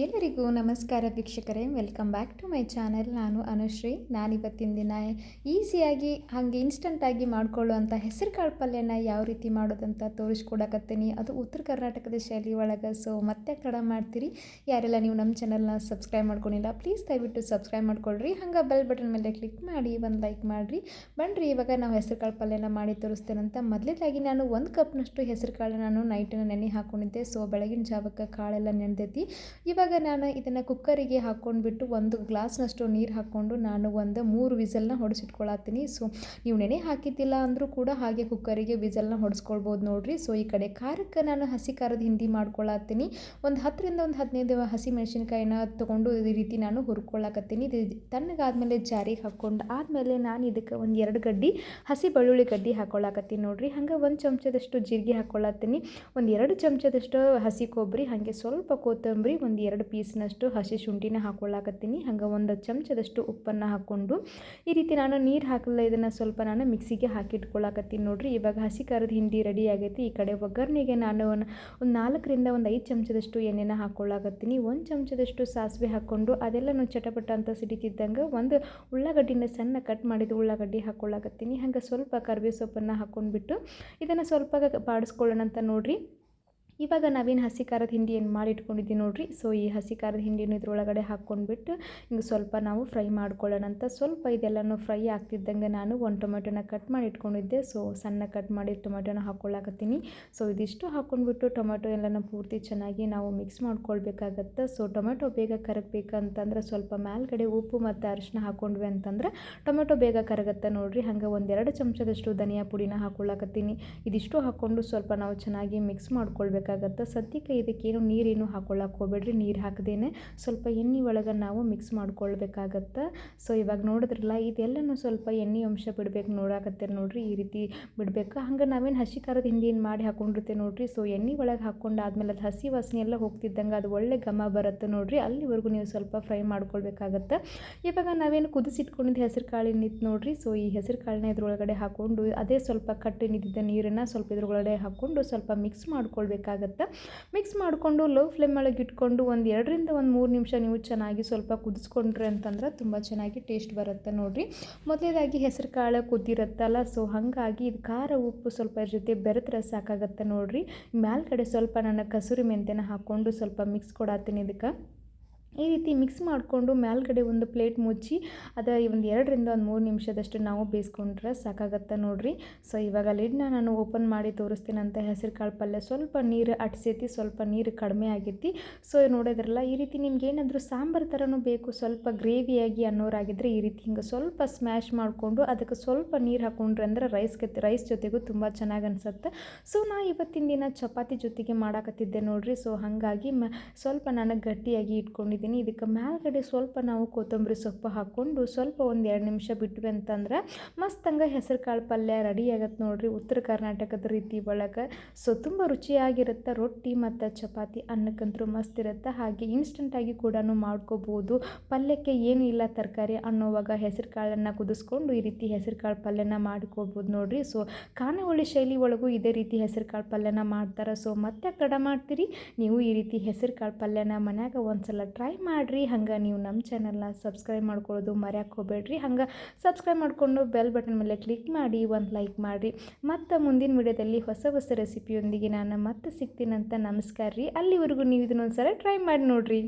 ಎಲ್ಲರಿಗೂ ನಮಸ್ಕಾರ ವೀಕ್ಷಕರೇ welcome back to my channel ನಾನು ಅನುಶ್ರೀ. ನಾನಿವತ್ತಿನ ದಿನ ಈಸಿಯಾಗಿ ಹಾಗೆ ಇನ್ಸ್ಟಂಟಾಗಿ ಮಾಡ್ಕೊಳ್ಳುವಂಥ ಹೆಸರು ಕಾಳು ಪಲ್ಯನ ಯಾವ ರೀತಿ ಮಾಡೋದಂತ ತೋರಿಸ್ಕೊಡಕತ್ತೀನಿ. ಅದು ಉತ್ತರ ಕರ್ನಾಟಕದ ಶೈಲಿ ಒಳಗೆ ಸೊ ಮತ್ತೆ ಕಡ ಮಾಡ್ತೀರಿ. ಯಾರೆಲ್ಲ ನೀವು ನಮ್ಮ ಚಾನಲ್ನ ಸಬ್ಸ್ಕ್ರೈಬ್ ಮಾಡ್ಕೊಂಡಿಲ್ಲ ಪ್ಲೀಸ್ ದಯವಿಟ್ಟು ಸಬ್ಸ್ಕ್ರೈಬ್ ಮಾಡ್ಕೊಳ್ರಿ. ಹಂಗೆ ಬೆಲ್ ಬಟನ್ ಮೇಲೆ ಕ್ಲಿಕ್ ಮಾಡಿ, ಒಂದು ಲೈಕ್ ಮಾಡಿರಿ. ಬನ್ನಿರಿ ಇವಾಗ ನಾವು ಹೆಸರು ಕಾಳು ಪಲ್ಯನ ಮಾಡಿ ತೋರಿಸ್ತೇನಂತ ಮೊದಲೇದಾಗಿ ನಾನು ಒಂದು ಕಪ್ನಷ್ಟು ಹೆಸರು ಕಾಳು ನಾನು ನೈಟನ್ನು ನೆನೆ ಹಾಕ್ಕೊಂಡಿದ್ದೆ ಸೊ ಬೆಳಗಿನ ಜಾವಕ್ಕೆ ಕಾಳೆಲ್ಲ ನೆನೆದೈತಿ ಇವಾಗ ನಾನು ಇದನ್ನು ಕುಕ್ಕರಿಗೆ ಹಾಕ್ಕೊಂಡ್ಬಿಟ್ಟು ಒಂದು ಗ್ಲಾಸ್ನಷ್ಟು ನೀರು ಹಾಕ್ಕೊಂಡು ನಾನು ಒಂದು ಮೂರು ವಿಸಲ್ನ ಹೊಡೆಸಿಟ್ಕೊಳತ್ತೀನಿ. ಸೊ, ನೀವು ನೆನೆ ಹಾಕಿದ್ದಿಲ್ಲ ಅಂದರೂ ಕೂಡ ಹಾಗೆ ಕುಕ್ಕರಿಗೆ ವಿಸಲ್ನ ಹೊಡೆಸ್ಕೊಳ್ಬೋದು ನೋಡಿರಿ. ಸೊ, ಈ ಕಡೆ ಖಾರಕ್ಕೆ ನಾನು ಹಸಿ ಖಾರದ ಹಿಂಡಿ ಮಾಡ್ಕೊಳತ್ತೀನಿ. ಒಂದು ಹತ್ತರಿಂದ ಒಂದು ಹದಿನೈದು ಹಸಿ ಮೆಣಸಿನ್ಕಾಯಿನ ತೊಗೊಂಡು ಈ ರೀತಿ ನಾನು ಹುರ್ಕೊಳ್ಳಾಕತ್ತೀನಿ ಇದು ತಣ್ಣಗಾದ್ಮೇಲೆ ಜಾರಿಗೆ ಹಾಕ್ಕೊಂಡು ಆದಮೇಲೆ ನಾನು ಇದಕ್ಕೆ ಒಂದು ಎರಡು ಗಡ್ಡಿ ಹಸಿ ಬೆಳ್ಳುಳ್ಳಿ ಗಡ್ಡಿ ಹಾಕ್ಕೊಳ್ಳಾಕತ್ತೀನಿ ನೋಡಿರಿ. ಹಂಗೆ ಒಂದು ಚಮಚದಷ್ಟು ಜೀರಿಗೆ ಹಾಕ್ಕೊಳತ್ತೀನಿ ಒಂದು ಎರಡು ಚಮಚದಷ್ಟು ಹಸಿ ಕೊಬ್ಬರಿ ಹಾಗೆ ಸ್ವಲ್ಪ ಕೊತ್ತಂಬರಿ, ಒಂದು ಎರಡು ಪೀಸ್ನಷ್ಟು ಹಸಿ ಶುಂಠಿನ ಹಾಕ್ಕೊಳ್ಳಾಕತ್ತೀನಿ ಹಂಗೆ ಒಂದು ಚಮಚದಷ್ಟು ಉಪ್ಪನ್ನು ಹಾಕ್ಕೊಂಡು ಈ ರೀತಿ ನಾನು ನೀರು ಹಾಕಲ್ಲ, ಇದನ್ನು ಸ್ವಲ್ಪ ನಾನು ಮಿಕ್ಸಿಗೆ ಹಾಕಿಟ್ಕೊಳ್ಳಾಕತ್ತೀನಿ ನೋಡ್ರಿ. ಇವಾಗ ಹಸಿ ಖಾರದ ಹಿಂಡಿ ರೆಡಿ ಆಗೈತಿ. ಈ ಕಡೆ ಒಗ್ಗರಣೆಗೆ ನಾನು ಒಂದು ಒಂದು ನಾಲ್ಕರಿಂದ ಒಂದು ಐದು ಚಮಚದಷ್ಟು ಎಣ್ಣೆನ ಹಾಕ್ಕೊಳ್ಳಾಕತ್ತೀನಿ ಒಂದು ಚಮಚದಷ್ಟು ಸಾಸಿವೆ ಹಾಕ್ಕೊಂಡು ಅದೆಲ್ಲನೂ ಚಟಪಟ ಅಂತ ಸಿಡಿತಿದ್ದಂಗೆ ಒಂದು ಉಳ್ಳಾಗಡ್ಡಿನ ಸಣ್ಣ ಕಟ್ ಮಾಡಿದ ಉಳ್ಳಾಗಡ್ಡಿ ಹಾಕ್ಕೊಳ್ಳಾಕತ್ತೀನಿ ಹಂಗೆ ಸ್ವಲ್ಪ ಕರಿಬೇವು ಸೊಪ್ಪನ್ನು ಹಾಕ್ಕೊಂಡ್ಬಿಟ್ಟು ಇದನ್ನು ಸ್ವಲ್ಪ ಬಾಡಿಸ್ಕೊಳ್ಳೋಣ ಅಂತ ನೋಡ್ರಿ. ಇವಾಗ ನಾವೇನು ಹಸಿ ಖಾರದ ಹಿಂಡಿ ಏನು ಮಾಡಿ ಇಟ್ಕೊಂಡಿದ್ದೀವಿ ನೋಡಿರಿ. ಸೊ ಈ ಹಸಿ ಖಾರದ ಹಿಂಡಿನ ಇದ್ರೊಳಗಡೆ ಹಾಕ್ಕೊಂಡ್ಬಿಟ್ಟು ಹಿಂಗೆ ಸ್ವಲ್ಪ ನಾವು ಫ್ರೈ ಮಾಡ್ಕೊಳ್ಳೋಣ ಅಂತ ಸ್ವಲ್ಪ ಇದೆಲ್ಲನೂ ಫ್ರೈ ಆಗ್ತಿದ್ದಂಗೆ ನಾನು ಒಂದು ಟೊಮೆಟೊನ ಕಟ್ ಮಾಡಿ ಇಟ್ಕೊಂಡಿದ್ದೆ ಸೊ ಸಣ್ಣ ಕಟ್ ಮಾಡಿ ಟೊಮೆಟೊನ ಹಾಕ್ಕೊಳ್ಳಾಕತ್ತೀನಿ ಸೊ ಇದಿಷ್ಟು ಹಾಕ್ಕೊಂಡ್ಬಿಟ್ಟು ಟೊಮೆಟೊ ಎಲ್ಲನ ಪೂರ್ತಿ ಚೆನ್ನಾಗಿ ನಾವು ಮಿಕ್ಸ್ ಮಾಡ್ಕೊಳ್ಬೇಕಾಗತ್ತೆ. ಸೊ ಟೊಮೆಟೊ ಬೇಗ ಕರಗಬೇಕಂತಂದ್ರೆ ಸ್ವಲ್ಪ ಮೇಲ್ಗಡೆ ಉಪ್ಪು ಮತ್ತು ಅರಿಶಿನ ಹಾಕ್ಕೊಂಡ್ವಿ ಅಂತಂದ್ರೆ ಟೊಮೆಟೊ ಬೇಗ ಕರಗತ್ತೆ ನೋಡಿರಿ. ಹಂಗೆ ಒಂದೆರಡು ಚಮಚದಷ್ಟು ಧನಿಯಾ ಪುಡಿನ ಹಾಕ್ಕೊಳ್ಳಾಕತ್ತೀನಿ ಇದಿಷ್ಟು ಹಾಕ್ಕೊಂಡು ಸ್ವಲ್ಪ ನಾವು ಚೆನ್ನಾಗಿ ಮಿಕ್ಸ್ ಮಾಡ್ಕೊಳ್ಬೇಕು ಬೇಕಾಗತ್ತೆ. ಸದ್ಯಕ್ಕೆ ಇದಕ್ಕೇನು ನೀರೇನು ಹಾಕೊಳ್ಳೋಕೆ ಹೋಗ್ಬೇಡ್ರಿ, ನೀರು ಹಾಕದೇನೆ ಸ್ವಲ್ಪ ಎಣ್ಣೆ ಒಳಗೆ ನಾವು ಮಿಕ್ಸ್ ಮಾಡ್ಕೊಳ್ಬೇಕಾಗತ್ತೆ. ಸೊ ಇವಾಗ ನೋಡಿದ್ರಲ್ಲ, ಇದೆಲ್ಲನೂ ಸ್ವಲ್ಪ ಎಣ್ಣೆ ಅಂಶ ಬಿಡ್ಬೇಕು ನೋಡಾಕತ್ತೆ ನೋಡ್ರಿ, ಈ ರೀತಿ ಬಿಡಬೇಕು. ಹಂಗೆ ನಾವೇನು ಹಸಿ ಖಾರದ ಹಿಂಡಿ ಏನು ಮಾಡಿ ಹಾಕೊಂಡಿರ್ತೇವೆ ನೋಡ್ರಿ. ಸೊ ಎಣ್ಣೆ ಒಳಗೆ ಹಾಕ್ಕೊಂಡಾದ್ಮೇಲೆ ಅದು ಹಸಿ ವಾಸನೆ ಎಲ್ಲ ಹೋಗ್ತಿದ್ದಂಗೆ ಅದು ಒಳ್ಳೆ ಘಮ ಬರುತ್ತೆ ನೋಡ್ರಿ. ಅಲ್ಲಿವರೆಗೂ ನೀವು ಸ್ವಲ್ಪ ಫ್ರೈ ಮಾಡ್ಕೊಳ್ಬೇಕಾಗತ್ತೆ. ಇವಾಗ ನಾವೇನು ಕುದಿಸಿಟ್ಕೊಂಡಿದ್ದು ಹೆಸರು ಕಾಳಿನ ನಿಂತು ನೋಡ್ರಿ. ಸೊ ಈ ಹೆಸರು ಕಾಳನ್ನ ಇದ್ರೊಳಗಡೆ ಹಾಕ್ಕೊಂಡು ಅದೇ ಸ್ವಲ್ಪ ಕಟ್ಟಿ ನಿಂತಿದ್ದ ನೀರನ್ನು ಸ್ವಲ್ಪ ಇದ್ರೊಳಗಡೆ ಹಾಕ್ಕೊಂಡು ಸ್ವಲ್ಪ ಮಿಕ್ಸ್ ಮಾಡ್ಕೊಳ್ಬೇಕಾಗುತ್ತೆ. ಬೇಕಾಗುತ್ತೆ. ಮಿಕ್ಸ್ ಮಾಡಿಕೊಂಡು ಲೋ ಫ್ಲೇಮ್ ಒಳಗೆ ಇಟ್ಕೊಂಡು ಒಂದು ಎರಡರಿಂದ ಒಂದು ಮೂರು ನಿಮಿಷ ನೀವು ಚೆನ್ನಾಗಿ ಸ್ವಲ್ಪ ಕುದಿಸ್ಕೊಂಡ್ರಿ ಅಂತಂದ್ರೆ ತುಂಬ ಚೆನ್ನಾಗಿ ಟೇಸ್ಟ್ ಬರುತ್ತೆ ನೋಡಿರಿ. ಮೊದಲೇದಾಗಿ ಹೆಸರು ಕಾಳು ಕುದ್ದಿರುತ್ತಲ್ಲ ಸೊ ಹಾಗಾಗಿ ಇದು ಖಾರ ಉಪ್ಪು ಸ್ವಲ್ಪ ಜೊತೆ ಬೆರೆತ್ರೆ ಸಾಕಾಗತ್ತೆ ನೋಡಿರಿ. ಮ್ಯಾಲ್ಗಡೆ ಸ್ವಲ್ಪ ನಾನು ಕಸೂರಿ ಮೆಂತ್ಯನ ಹಾಕ್ಕೊಂಡು ಸ್ವಲ್ಪ ಮಿಕ್ಸ್ ಕೊಡತ್ತೀನಿ ಇದಕ್ಕೆ. ಈ ರೀತಿ ಮಿಕ್ಸ್ ಮಾಡಿಕೊಂಡು ಮೇಲ್ಗಡೆ ಒಂದು ಪ್ಲೇಟ್ ಮುಚ್ಚಿ ಅದು ಒಂದು ಎರಡರಿಂದ ಒಂದು ಮೂರು ನಿಮಿಷದಷ್ಟು ನಾವು ಬೇಯಿಸ್ಕೊಂಡ್ರೆ ಸಾಕಾಗತ್ತೆ ನೋಡಿರಿ. ಸೊ ಇವಾಗ ಲಿಡ್ನ ನಾನು ಓಪನ್ ಮಾಡಿ ತೋರಿಸ್ತೀನಂತ ಹೆಸರು ಕಾಳು ಪಲ್ಯ ಸ್ವಲ್ಪ ನೀರು ಅಟ್ಸೈತಿ ಸ್ವಲ್ಪ ನೀರು ಕಡಿಮೆ ಆಗೈತಿ. ಸೊ ನೋಡಿದ್ರಲ್ಲ, ಈ ರೀತಿ ನಿಮ್ಗೆ ಏನಾದರೂ ಸಾಂಬಾರು ಥರನೂ ಬೇಕು, ಸ್ವಲ್ಪ ಗ್ರೇವಿಯಾಗಿ ಅನ್ನೋರಾಗಿದ್ದರೆ ಈ ರೀತಿ ಹಿಂಗೆ ಸ್ವಲ್ಪ ಸ್ಮ್ಯಾಶ್ ಮಾಡಿಕೊಂಡು ಅದಕ್ಕೆ ಸ್ವಲ್ಪ ನೀರು ಹಾಕ್ಕೊಂಡ್ರೆ ಅಂದರೆ ರೈಸ್ಗೆ ರೈಸ್ ಜೊತೆಗೂ ತುಂಬ ಚೆನ್ನಾಗಿ ಅನಿಸುತ್ತೆ. ಸೊ ನಾ ಇವತ್ತಿನ ದಿನ ಚಪಾತಿ ಜೊತೆಗೆ ಮಾಡಾಕತ್ತಿದ್ದೆ ನೋಡಿರಿ. ಸೊ ಹಾಗಾಗಿ ಸ್ವಲ್ಪ ನಾನು ಗಟ್ಟಿಯಾಗಿ ಇಟ್ಕೊಂಡಿದ್ದೆ. ಇದಕ್ಕೆ ಮೇಲ್ಗಡೆ ಸ್ವಲ್ಪ ನಾವು ಕೊತ್ತಂಬರಿ ಸೊಪ್ಪು ಹಾಕ್ಕೊಂಡು ಸ್ವಲ್ಪ ಒಂದು ಎರಡು ನಿಮಿಷ ಬಿಟ್ವಿ ಅಂತಂದ್ರೆ ಮಸ್ತ್ ಹಂಗೆ ಹೆಸರು ಕಾಳು ಪಲ್ಯ ರೆಡಿ ಆಗತ್ತೆ ನೋಡಿರಿ. ಉತ್ತರ ಕರ್ನಾಟಕದ ರೀತಿ ಒಳಗೆ. ಸೊ ತುಂಬ ರುಚಿಯಾಗಿರುತ್ತೆ ರೊಟ್ಟಿ ಮತ್ತು ಚಪಾತಿ ಅನ್ನಕ್ಕಂತೂ ಮಸ್ತ್ ಇರುತ್ತೆ. ಹಾಗೆ ಇನ್ಸ್ಟಂಟಾಗಿ ಕೂಡ ಮಾಡ್ಕೋಬೋದು. ಪಲ್ಯಕ್ಕೆ ಏನೂ ಇಲ್ಲ ತರಕಾರಿ ಅನ್ನೋವಾಗ ಹೆಸರು ಕಾಳನ್ನು ಕುದಿಸ್ಕೊಂಡು ಈ ರೀತಿ ಹೆಸರು ಕಾಳು ಪಲ್ಯನ ಮಾಡ್ಕೋಬೋದು ನೋಡಿರಿ. ಸೊ ಖಾನಾವಳಿ ಶೈಲಿ ಒಳಗೂ ಇದೇ ರೀತಿ ಹೆಸರು ಕಾಳು ಪಲ್ಯನ ಮಾಡ್ತಾರೆ. ಸೊ ಮತ್ತೆ ತಡ ಮಾಡ್ತೀರಿ. ನೀವು ಈ ರೀತಿ ಹೆಸರು ಕಾಳು ಪಲ್ಯನ ಮನ್ಯಾಗ ಒಂದ್ಸಲ ಟ್ರೈ ಮಾಡಿರಿ. ಹಂಗೆ ನೀವು ನಮ್ಮ ಚಾನಲ್ನ ಸಬ್ಸ್ಕ್ರೈಬ್ ಮಾಡ್ಕೊಳ್ಳೋದು ಮರ್ಯಾಕೆ ಹೋಗ್ಬೇಡ್ರಿ. ಹಂಗೆ ಸಬ್ಸ್ಕ್ರೈಬ್ ಮಾಡಿಕೊಂಡು ಬೆಲ್ ಬಟನ್ ಮೇಲೆ ಕ್ಲಿಕ್ ಮಾಡಿ, ಒಂದು ಲೈಕ್ ಮಾಡಿರಿ. ಮತ್ತು ಮುಂದಿನ ವಿಡಿಯೋದಲ್ಲಿ ಹೊಸ ಹೊಸ ರೆಸಿಪಿಯೊಂದಿಗೆ ನಾನು ಮತ್ತೆ ಸಿಗ್ತೀನಂತ ನಮಸ್ಕಾರ ರೀ ಅಲ್ಲಿವರೆಗೂ ನೀವು ಇದನ್ನೊಂದು ಸಲ ಟ್ರೈ ಮಾಡಿ ನೋಡಿರಿ.